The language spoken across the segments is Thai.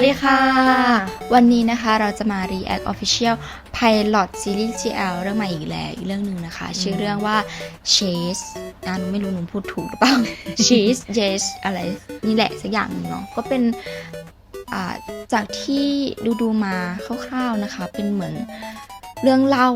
วัสดีค่ะ วันนี้นะคะเราจะมา React Official Pilot Series GL เรื่องใหม่อีกแล้วอีกเรื่องหนึ่งนะคะ ชื่อเรื่องว่า Chase อ่าหนูไม่รู้หนูพูดถูกหรือเปล่า Chase Yes อะไรนี่แหละสักอย่างหนึ่งเนาะก็เป็นอ่าจากที่ดูดูๆมาคร่าวๆนะคะ เป็นเหมือนเรื่องเล่า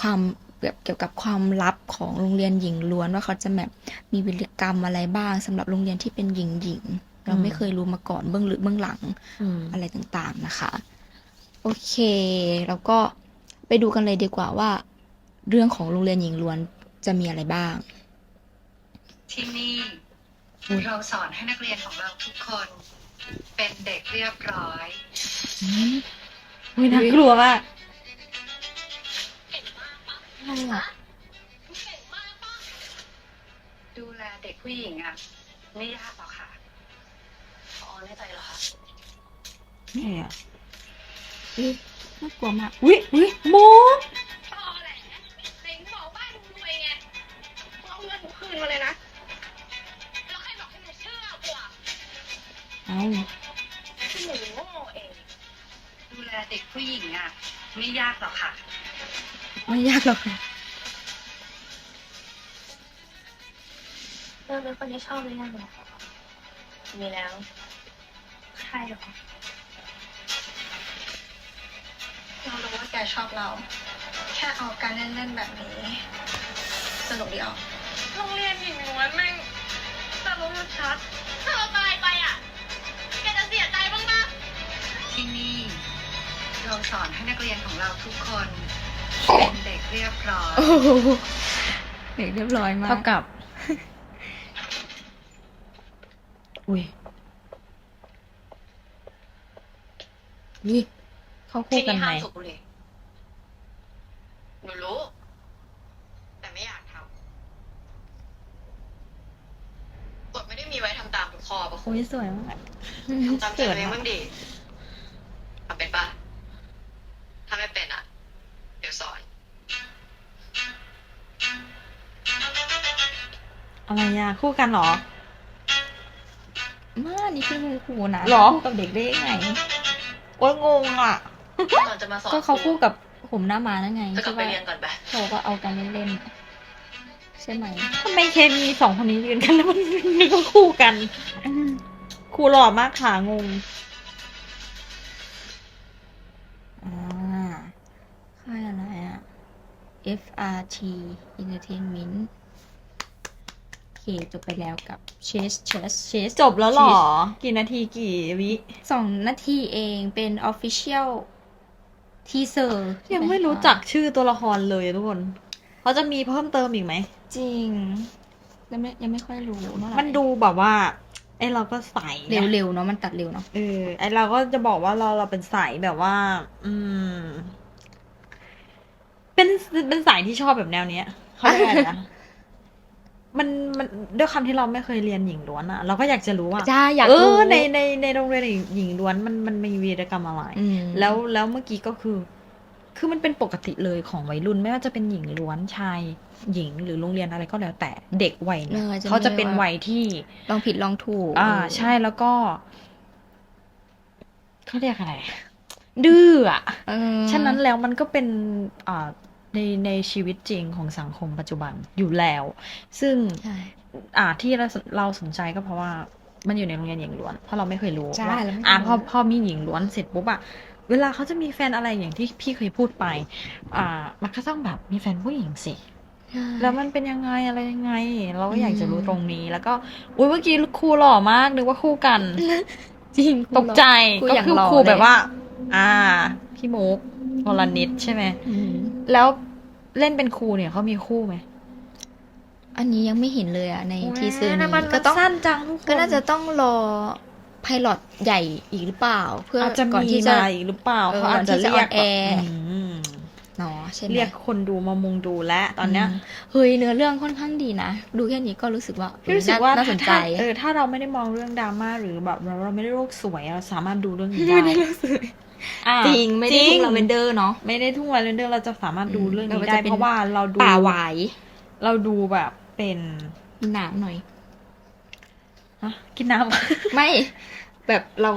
ความแบบเกี่ยวกับความลับของโรงเรียนหญิงล้วนว่าเขาจะแบบมีวิรกรรมอะไรบ้างสำหรับโรงเรียนที่เป็นหญิงหญิงๆ เราไม่เคยรู้มาก่อนเบื้องลึกเบื้องหลังอืมอะไรต่างๆนะคะ โอเค แล้วก็ไปดูกันเลยดีกว่าว่า เรื่องของโรงเรียนหญิงล้วนจะมีอะไรบ้าง ที่นี่เราสอนให้นักเรียนของเราทุกคน เป็นเด็กเรียบร้อยอุ้ยน่ากลัวมากอะไรอะดูแลเด็กผู้หญิงอะไม่ยากหรอกค่ะ พอแน่ใจเหรอคะนี่อะอุ๊ยน่ากลัวมากอุ้ยอุ้ยโมตอแหลเด็กบอกบ้านมึงรวยไงมึงเอาเงินกูคืนมาเลยนะ แล้วใครบอกให้มึงเชื่อกูอะเอ้าที่หนูโง่เอง ดูแลเด็กผู้หญิงอะ ไม่ยากหรอกค่ะ ไม่ยากหรอกค่ะเริ่มเป็นคนที่ชอบหรือยังมีแล้ว ใครหรอเรารู้ว่าแกชอบเรา แค่เอาการเล่นๆแบบนี้ สนุกดีออกโรงเรียนหญิงล้วนแม่งแต่รู้ชัดถ้าเราตายไปอะ แกจะเสียใจบ้างนะที่นี่ เราสอนให้นักเรียนของเราทุกคนเป็นเด็กเรียบร้อยโอ้โหเด็กเรียบร้อยมาก เท่ากับ อุ้ย นี่เขาคู่กันไหมที่ห้ามสูบบุหรี่หนูรู้ แต่ไม่อยากทำกฎไม่ได้มีไว้ทำตามทุกข้อปะคุอุ้ณยสวยมากทำตามใจตัวเองบ้างดิทำเป็นปะถ้าไม่เป็นอะ เดี๋ยวสอน อะไรอะคู่กันเหรอมานี่คือครูนะหรอ คู่กับเด็กได้ยังไง โอ้ยงงอะ ก่อนจะมาสอนก็เขาคู่กับผมหน้ามานั่นไงจะกลับใช่ไปปะเรียนก่อนไปเขาก็เอากันเล่นๆใช่ไหมทำไมเคมีสองคนนี้ยืนกันแล้วมันนึกว่าคู่กันอืมครูหล่อมากค่ะงงอ่าค่ายอะไรอะ FRT Entertainment โอเค จบไปแล้วกับ Chase Chase Chase จบแล้วเหรอ กี่นาทีกี่วิสองนาทีเองเป็น Official Teaser ยังไม่รู้จักชื่อตัวละครเลยทุกคนเขาจะมีเพิ่มเติมอีกไหม จริง ยังไม่ยังไม่ค่อยรู้เท่าไหร่มันดูแบบว่า ไอเราก็ใสอะเร็วๆเนาะมันตัดเร็วเนาะเออไอเราก็จะบอกว่าเราเราเป็นสายแบบว่า อืม เป็นเป็นสายที่ชอบแบบแนวเนี้ยเขาเรียกอะไรนะ มันมันด้วยคำที่เราไม่เคยเรียนหญิงล้วนอะเราก็อยากจะรู้ว่าจ้าอยากเอรู้อในในในโรงเรียนหญิงล้วนมันมันมีวีรกรรมอะไรอืมแล้วแล้วเมื่อกี้ก็คือ คือมันเป็นปกติเลยของวัยรุ่นไม่ว่าจะเป็นหญิงล้วนชายหญิงหรือโรงเรียนอะไรก็แล้วแต่เด็กวัยเนี่ยเออจะเขาจะเป็นไม่ว่าวัยที่ลองผิดลองถูก อ่า ใช่แล้วก็เขาเรียกอะไรดื้ออะเออฉะนั้นแล้วมันก็เป็นอ่า ในในชีวิตจริงของสังคมปัจจุบันอยู่แล้ว ซึ่งใช่อ่าที่เราเราสนใจก็เพราะว่ามันอยู่ในโรงเรียนหญิงล้วน เพราะเราไม่เคยรู้ใช่ว่าเราไม่เคยอ่ารู้พอพอมีหญิงล้วนเสร็จปุ๊บอะเวลาเขาจะมีแฟนอะไรอย่างที่พี่เคยพูดไป อ่า มันก็ต้องแบบมีแฟนผู้หญิงสิใช่แล้วมันเป็นยังไงอะไรยังไง เราก็อยากจะรู้อืมตรงนี้ แล้วก็อุ้ยเมื่อกี้ครูหล่อมากนึกว่าคู่กัน จริงตกใจครูก็อย่างคือหล่อครูเลยแบบว่า อ่า พี่มุกวรนิดใช่ไหมอืมแล้ว เล่นเป็นครูเนี่ยเขามีคู่ไหมอันนี้ยังไม่เห็นเลยอะในทีเซอร์โยนี้มันก็ต้องสั้นจังทุกคนก็น่าจะต้องรอไพลอตใหญ่อีกหรือเปล่า เพื่ออาจจะก่อนมีที่จะมาอีกหรือเปล่าเออเขาอาจจะก่อนที่จะเรียกออนแอร์แบบอืมเนาะใช่ไหมเรียกคนดูมามุงดูและตอนเนี้ยมเฮ้ยเนื้อเรื่องค่อนข้างดีนะ ดูแค่นี้ก็รู้สึกว่าพี่รู้สึกว่าน่าสนใจถ้าเออถ้าเราไม่ได้มองเรื่องดราม่าหรือแบบเราเราไม่ได้โลกสวยเราสามารถดูเรื่องนี้ได้ อะจริงไม่ได้จทุกลาเวนเดอร์เนาะไม่ได้ทุ่งวันเรนเดอร์เราจะสามารถดูเรื่องอืมนี้เราได้จะเป็นเพราะว่าเราดูป่าหวายเราดูแบบเป็นมีหนามหน่อยฮะกินน้ำไม่ แบบเรา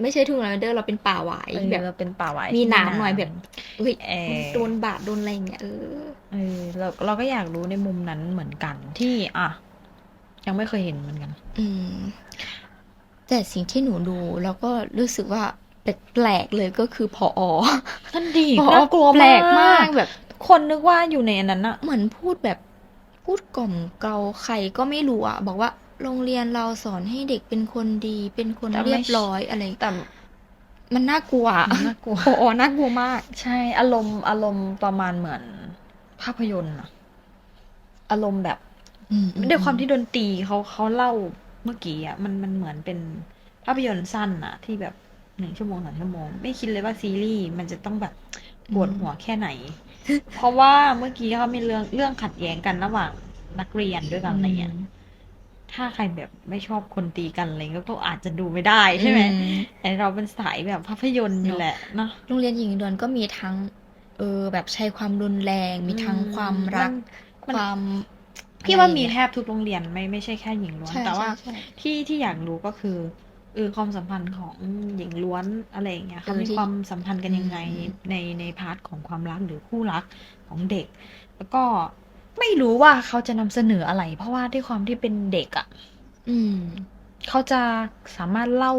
ไม่ใช่ทุ่งลาเวนเดอร์เราเป็นป่าหวายเออแบบเราเป็นป่าไว้มีที่หนามหน่อยแบบเฮ้ยเออโดนบาดโดนอะไรอย่างเงี้ยเออเออเราเราก็อยากรู้ในมุมนั้นเหมือนกันที่อะยังไม่เคยเห็นเหมือนกัน อืมแต่สิ่งที่หนูดูแล้วก็รู้สึกว่า แปลกๆเลยก็คือพออนั่นดีพอน่ากลัวแปลกมากแบบ คนนึกว่าอยู่ในอันนั้นอะเหมือนพูดแบบพูดกล่อมเกลาใครก็ไม่รู้อะบอกว่าโรงเรียนเราสอนให้เด็กเป็นคนดี เป็นคนเรียบร้อยอะไรแต่ มันน่ากลัวอะมันน่ากลัว พออน่ากลัวมาก ใช่อารมณ์อารมณ์ประมาณเหมือนภาพยนตร์อะอารมณ์แบบอืมด้วยความที่ดนตรีเขาเขาเล่าเมื่อกี้อะมันมันเหมือนเป็นภาพยนตร์สั้นอะที่แบบ หนึ่งชั่วโมงสองชั่วโมง ไม่คิดเลยว่าซีรีส์มันจะต้องแบบปวดหัวแค่ไหน เพราะว่าเมื่อกี้เขามีเรื่องเรื่องขัดแย้งกันระหว่างนักเรียนด้วยกันอะไรเงี้ยถ้าใครแบบไม่ชอบคนตีกันอะไรก็ก็อาจจะดูไม่ได้ใช่ไหมอืแต่เราเป็นสายแบบภาพยนตร์อยู่แหละเนาะโรงเรียนหญิงล้วนก็มีทั้ง เออแบบใช้ความรุนแรง มีทั้งอืมความรักมันความพี่ว่าอะไรมีอย่งแทเงี้ยบทุกโรงเรียนไม่ไม่ใช่แค่หญิงล้วนใช่แต่ว่าใช่ใช่ที่ที่อยากรู้ก็คือ เออความสัมพันธ์ของหญิงล้วนอะไรอย่างเงี้ยเขาเออมีที่ความสัมพันธ์กันยังไงอืมในในพาร์ทของความรักหรือคู่รักของเด็ก แล้วก็ไม่รู้ว่าเขาจะนำเสนออะไร เพราะว่าด้วยความที่เป็นเด็กอะอืม เขาจะสามารถเล่า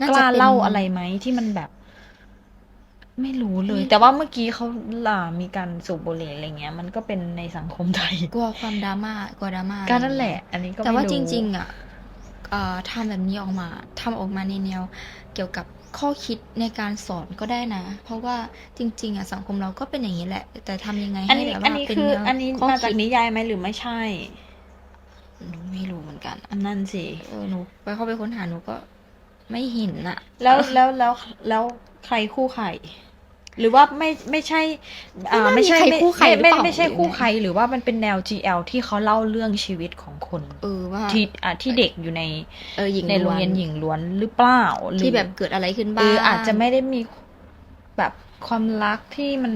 น่ากจะล้าเป็นเล่าอะไรไหมที่มันแบบ ไม่รู้เลยไม่แต่ว่าเมื่อกี้เขาล่ามีการสูบบุหรี่อะไรเงี้ย มันก็เป็นในสังคมไทยกลัวความดราม่ากลัวดราม่าก็นั่นแหละ อันนี้ก็แต่ว่าไม่จริงๆๆอะเอ่อ ทำแบบนี้ออกมาทำออกมาในแนวเกี่ยวกับข้อคิดในการสอนก็ได้นะ เพราะว่าจริง ๆอะสังคมเราก็เป็นอย่างนี้แหละ แต่ทำยังไงอันให้นี้แบบอันว่านี้เป็นคือแนวอันนี้ข้อมาจากคิดนิยายไหมหรือไม่ใช่หนูไม่รู้เหมือนกัน อันนั้นสิเออหนูไปเข้าไปค้นหาหนูก็ไม่เห็นอะแล้วแล้วแล้วแล้วใครคู่ใคร หรือว่าไม่ไม่ใช่อ่าไม่ใช่ไม่น่ามีใครคู่ใครหรือไม่เปล่าไม่ใช่หรือไงคู่ใครหรือว่ามันเป็นแนว GL ที่เขาเล่าเรื่องชีวิตของคนเออว่าที่อ่าที่เด็กอยู่ในเออหญิงในโรงเรียนล้วนหญิงล้วนหรือเปล่าหรือที่แบบเกิดอะไรขึ้นเอบ้างออาจจะไม่ได้มีแบบความรักที่มัน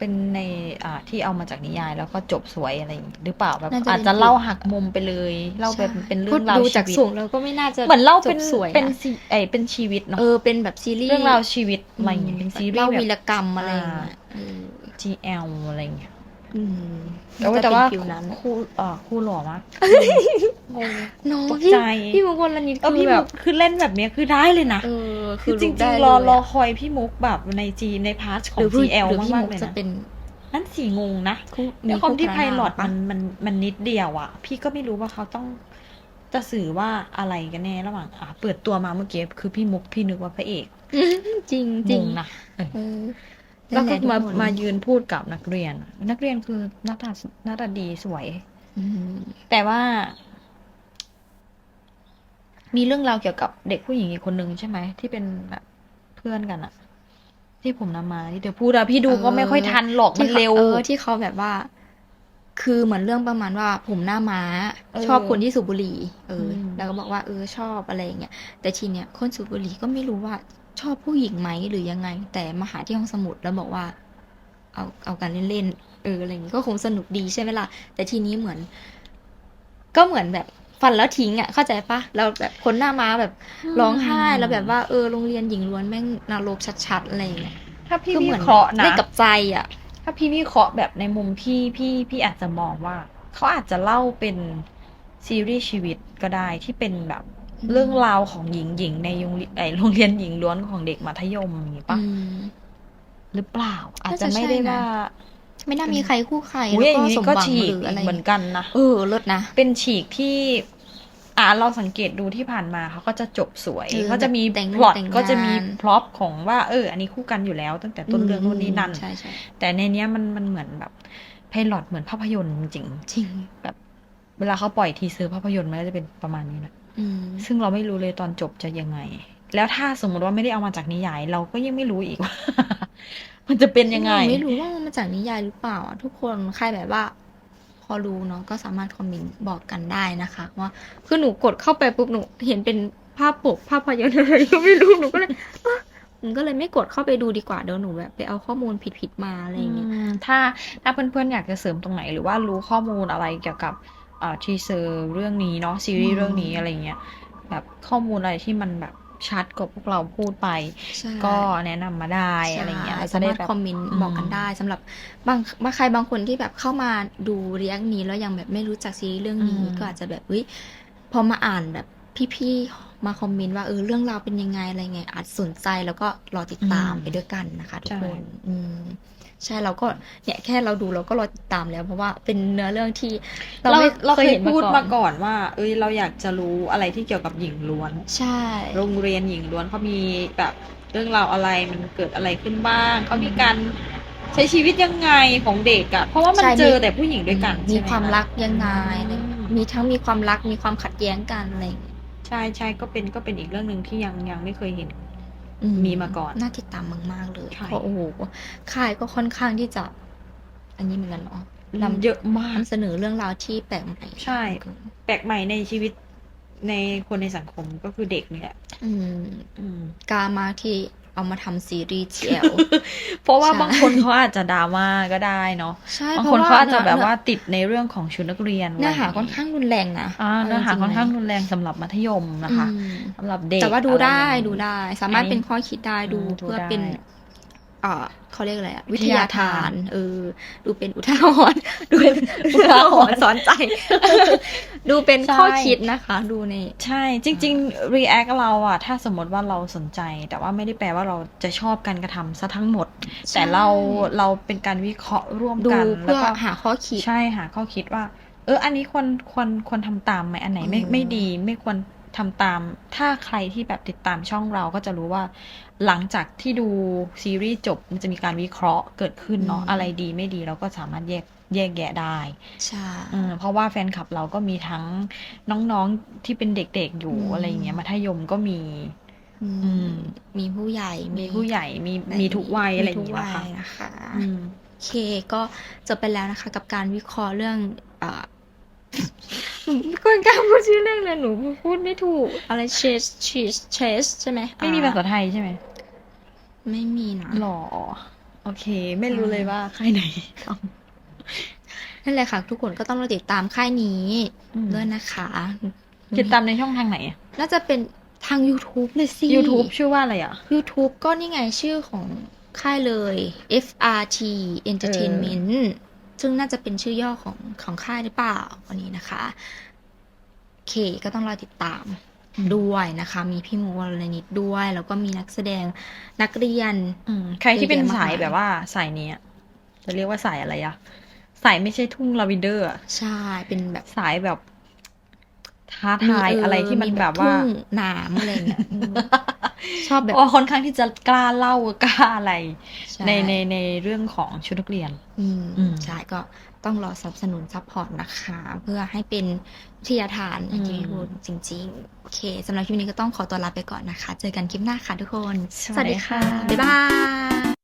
เป็นในอ่าที่เอามาจากนิยาย แล้วก็จบสวยอะไรอย่างงี้หรือเปล่าแบบน่าจะอาจจะเป็นเล่าหักมุมไปเลยเล่าแบบใช่เป็นเรื่พูอดงราวดูชีจากวิตสูงแล้วก็ไม่น่าจะเหมือนเล่าเป็นจบสวยเป็นนะซีไอเป็นชีวิตเนาะเออเป็นแบบซีรีส์เรื่องราวชีวิตอะไรอย่างเงี้ยเป็นซีรีเล่าส์แบวีรบกรรมอะไรอย่างเงี้ยเออ GL อะไรอย่างเงี้ย อืมแต่ว่าน่จะแต่ว่าเป็นฟิลนั้น คู่อ่าคู่หล่อมากงง น้องตกพี่ใจ พี่มงคลละนิดเออคือพี่แบมุบกคือเล่นแบบเนี้ยคือได้เลยนะ เออคือจลุริกงได้ๆรอเลยะรอคอยพี่มุกแบบในจีในพาร์ทขอหรืงอพี่ GL หรือพี่มากมุๆกเลยจะนะเป็นนั่นสี่งงนะคู่ด้วยความที่คู่ไพลอตปะมันมันมันนิดเดียวอะพี่ก็ไม่รู้ว่าเขาต้องจะสื่อว่าอะไรกันแน่ระหว่างอะเปิดตัวมาเมื่อกี้คือพี่มุกพี่นึกว่าพระเอกจริงจงริงงนะ เออเออ แล้วก็นั่นหะมาทุคนมายืนพูดกับนักเรียน นักเรียนคือหน้าตาหน้าตาดีสวยอืมแต่ว่า มีเรื่องราวเกี่ยวกับเด็กผู้หญิงอีกคนนึงใช่ไหมที่เป็นแบบเพื่อนกันอะที่ผมนำมาที่เธอพูดอะพี่ดูก็ไม่ค่อยทันหรอกมันที่ขาเร็วเออที่เขาแบบว่า คือเหมือนเรื่องประมาณว่า ผมหน้าม้าเออชอบคนที่สูบบุหรี่ เอออมแล้วก็บอกว่าเออชอบอะไรอย่างเงี้ยแต่ทีเนี้ยคนสูบบุหรี่ก็ไม่รู้ว่า ชอบผู้หญิงไหมหรือยังไง แต่มาหาที่ห้องสมุดแล้วบอกว่า เอาเอากันเล่นๆเอออะไรอย่างงี้ก็คงสนุกดีใช่ไหมล่ะแต่ทีนี้เหมือน ก็เหมือนแบบฟันแล้วทิ้งอะเข้าใจปะเราแบบคนหน้าม้าแบบร้องไห้แล้วแบบว่าเออโรงเรียนหญิงล้วนแม่งนรกชัดๆอะไรอย่างเงี้ยถ้าพี่คือวิเหมือนเคราะห์นะได้กับใจอะ ถ้าพี่วิเคราะห์แบบในมุมพี่พี่พี่อาจจะมองว่า เขาอาจจะเล่าเป็นซีรีส์ชีวิตก็ได้ที่เป็นแบบอืม เรื่องราวของหญิงหญิงในโรงเรียนไอโรงเรียนหญิงล้วนของเด็กมัธยมอย่างนี้ปะอืมหรือเปล่า อาจน่าจะจะไม่ได้ใช่นะว่า ไม่น่ามีใครคู่ใครอุ้ยแล้วอก็ย่างนี้สมก็หวังฉีกหรืออะไรเหมือนกันนะเออเลิศนะเป็นฉีกที่อ่าเราสังเกตดูที่ผ่านมาเขาก็จะจบสวยเออเขาจะมีแต่งพล็อตแต่งงานก็จะมีพล็อตของว่าเออ อันนี้คู่กันอยู่แล้ว ตั้งแต่ต้นเรื่องโน่นนี่นั่นใช่ใช่แต่ในเนี้ยมันมันเหมือนแบบไพลอตเหมือนภาพยนตร์จริงจริงๆแบบ เวลาเขาปล่อยทีเซอร์ภาพยนตร์มันก็จะเป็นประมาณนี้นะ อืม ซึ่งเราไม่รู้เลยตอนจบจะยังไง แล้วถ้าสมมติว่าไม่ได้เอามาจากนิยาย เราก็ยังไม่รู้อีกว่า มันจะเป็นยังไงหนูไม่รู้ว่ามันมาจากนิยายหรือเปล่าอะทุกคนใครแบบว่า พอรู้เนาะก็สามารถคอมเมนต์บอกกันได้นะคะ ว่าคือหนูกดเข้าไปปุ๊บหนูเห็นเป็นภาพปกภาพยนตร์อะไรก็ไม่รู้หนูก็เลยอะหนูก็เลยไม่กดเข้าไปดูดีกว่าเดี๋ยวหนูแบบไปเอาข้อมูลผิดๆมาอะไรอย่างเงี้ยอืมถ้าถ้าเพื่อนๆอยากจะเสริมตรงไหนหรือว่ารู้ข้อมูลอะไรเกี่ยวกับอ่า ทีเซอร์เรื่องนี้เนาะซีรีอืส์มเรื่องนี้อะไรเงี้ยแบบข้อมูลอะไรที่มันแบบชัดกว่าพวกเราพูดไปใช่ก็แนะนำมาได้อะไรเงี้ยใช่เราจะสาได้มารถแบบคอมเมนต์อืมบอกกันได้สำหรับบางบางใครบางคนที่แบบเข้ามาดูเรียกนี้แล้วยังแบบไม่รู้จักซีรีส์เรื่องนี้อืมก็อาจจะแบบเฮ้ยพอมาอ่านแบบพี่ๆมาคอมเมนต์ว่าเออเรื่องราวเป็นยังไงอะไรไงอาจสนใจแล้วก็รอติดตามไปด้วยกันนะคะทุกคนอืม ใช่เราก็เนี่ยแค่เราดูเราก็รอติดตามแล้ว เพราะว่าเป็นเนื้อเรื่องที่ เราไม่เราเคยห็นพูดก่อนมาก่อนว่า เอ้ยเราอยากจะรู้อะไรที่เกี่ยวกับหญิงล้วน ใช่ โรงเรียนหญิงล้วนเขามีแบบเรื่องราวอะไรมันเกิดอะไรขึ้นบ้างเขามีการใช้ชีวิตยังไงของเด็กอะเพราะว่ามันใช่เจอมีแต่ผู้หญิงด้วยกัน มีใช่ไหความรักยังไงอะไรอืมมีทั้งมีความรักมีความขัดแย้งกันอะไรอย่างเงี้ยใช่ใช่ก็เป็นก็เป็นอีกเรื่องหนึ่งที่ยังยังไม่เคยเห็นอื มีมาก่อน น่าติดตามมากๆเลยใช่เพราะโอ้โหค่ายก็ค่อนข้างที่จะ อันนี้เหมือนกันเนาะนำเยอะมากนำเสนอเรื่องราวที่แปลกใหม่ ใช่ แปลกใหม่ในชีวิตในคนในสังคมก็คือเด็กเนี่ยอืมอืมกล้ามากที่ เอามาทำซีรีส์ GL เพราะว่าใช่บางคนเขาอาจจะดราม่าก็ได้เนาะใช่บางเพคนราะเขาอาจจะนื้แบบว่าติดในเรื่องของชุดนักเรียนเนื้อหาะไรค่อนข้างรุนแรงนะอ่าเนื้อหาจริๆค่อนข้างไหมรุนแรงสำหรับมัธยมนะคะอืมสำหรับเด็กแต่ว่าดูได้อะรอย่างนี้ดูได้ สามารถอันนี้เป็นข้อคิดได้ดูอืมดูเพื่อได้เป็น เอ่อเขาเรียกอะไรอะวิวิททยายาทาทานนเออ ดูเป็นอุทาหรณ์ดูเป็นอุทาหรณ์สอนใจ ดูเป็นข้อคิดนะคะ ดูในใช่ จริง ๆ react เราอะถ้าสมมติว่าเราสนใจ แต่ว่าไม่ได้แปลว่าเราจะชอบการกระทำซะทั้งหมดใช่แต่เราเราเป็นการวิเคราะห์ร่วมดูกันเพื่อแล้วก็หาข้อคิดใช่หาข้อคิดว่า เออ อันนี้ควรควรควรทำตามไหมอันไหนไม่อืมไม่ดีไม่ควร ทำตาม ถ้าใครที่แบบติดตามช่องเราก็จะรู้ว่า หลังจากที่ดูซีรีส์จบมันจะมีการวิเคราะห์เกิดขึ้นเนาะอะไรดีไม่ดีเราก็สามารถแยกแยกแยะได้ ใช่เออเพราะว่าแฟนคลับเราก็มีทั้งน้องๆที่เป็นเด็กๆอยู่อืมอะไรอย่างเงี้ยมัธยมก็มีอืมอืมมีผู้ใหญ่ มีผู้ใหญ่ มีมีทุกวัยอะไรอย่างมีเงี้ทุกยวัค่ะยนะคะอืมโอเคก็จบไปแล้วนะคะ กับการวิเคราะห์เรื่อง เอ่อหนูไม่ควรกล้าพูดชื่อเรื่องเลยหนูพูดไม่ถูก อะไรเชสเชสเชสใช่ไหมไม่มีภาษาไทยใช่ไหมไม่มีนะหรอ โอเค ไม่รู้เลยว่าใครไหนทนั่นแหละค่ะ ทุกคนก็ต้องรอติดตามค่ายนี้อืมด้วยนะคะำติดตามในช่องทางไหนอะน่าจะเป็นทาง YouTube เลยสิ YouTube ชื่อว่าอะไรอะ YouTube ก็นี่ไงชื่อของค่ายเลย FRT Entertainment ซึ่งน่าจะเป็นชื่อย่อของของค่ายหรือเปล่าวันนี้นะคะโอเคก็ต้องรอติดตามอืมด้วยนะคะ มีพี่โมวรนิตด้วย แล้วก็มีนักแสดงนักเรียนอืมใครที่เป็นเยอะแยะมากสายมายแบบว่าสายเนี้ยจะเรียกว่าสายอะไรอะสายไม่ใช่ทุ่งลาเวนเดอร์อะใช่เป็นแบบสายแบบท้าทายมีเอะไรที่มันแบบว่าทุ่งหนามอะไรเงี้ยอืม ชอบแบบอ๋อค่อนข้างที่จะกล้าเล่ากล้าอะไรช่ในในในเรื่องของชุดนักเรียนอืมอืมใช่ก็ต้องรอสนับสนุนซัพพอร์ตนะคะ เพื่อให้เป็นวิทยาทานอย่างที่อืมพูดจริงๆ โอเคสำหรับคลิปนี้ก็ต้องขอตัวลาไปก่อนนะคะ เจอกันคลิปหน้าค่ะทุกคน สวัสดีค่ะ บ๊ายบาย